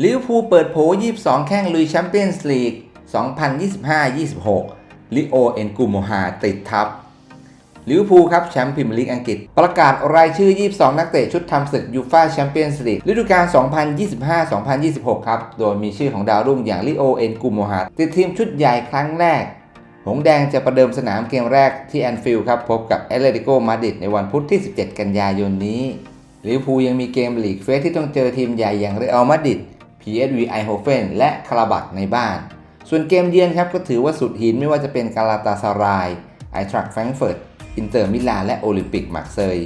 ลิเวอร์พูลเปิดโผ22 แข้งลุยแชมเปี้ยนส์ลีก 2025-26 ลิโอเอ็นกูโมฮาติดทัพลิเวอร์พูลครับแชมป์พรีเมียร์ลีกอังกฤษ ประกาศรายชื่อ 22 นักเตะชุดทำศึกยูฟ่าแชมเปี้ยนส์ลีกฤดูกาล 2025-2026 ครับ โดยมีชื่อของดาวรุ่งอย่างลิโอเอ็นกูโมฮาติดทีมชุดใหญ่ครั้งแรก หงส์แดงจะประเดิมสนามเกมแรกที่แอนฟิลด์ครับ พบกับแอตเลติโกมาดริดในวันพุธที่ 17 กันยายนนี้ลิเวอร์พูลยังมีเกมลีกเฟสที่ต้องเจอทีมใหญ่อย่างเรอัลมาดริด PSV ไอโฮเฟนและคาราบักในบ้าน ส่วนเกมเยือนครับก็ถือว่าสุดหินไม่ว่าจะเป็นกาลาตาซารายไอทรักแฟรงเฟิร์ตอินเตอร์มิลานและโอลิมปิกมาร์เซย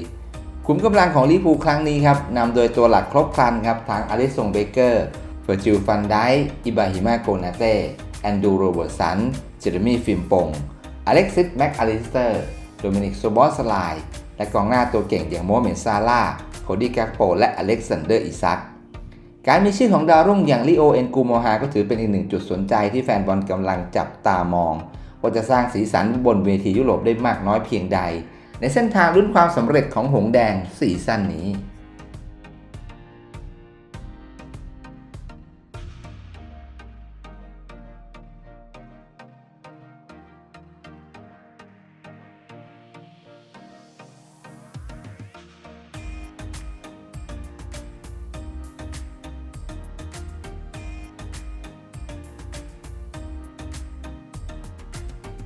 ขุมกำลังของลิเวอร์พูลครั้งนี้ครับนำโดยตัวหลักครบครันครับทั้งอลิสงเบเกอร์เฟอร์จิลฟันไดอิบาฮิมาโกนาเต้แอนดูโรเบิร์ตสันเจเรมีฟิมปงอเล็กซิสแม็กอลิสเตอร์โดมินิกโซบอสไลและกองหน้าตัวเก่งอย่างโมเมนซาลาโคดี้กักโปและอเล็กซานเดอร์อิซัก การมีชื่อของดาวรุ่งอย่างลิโอเอ็นกูโมฮาก็ถือเป็นอีกหนึ่งจุดสนใจที่แฟนบอลกำลังจับตามอง ว่าจะสร้างสีสันบนเวทียุโรปได้มากน้อยเพียงใด ในเส้นทางลุ้นความสำเร็จของหงแดงซีซั่นนี้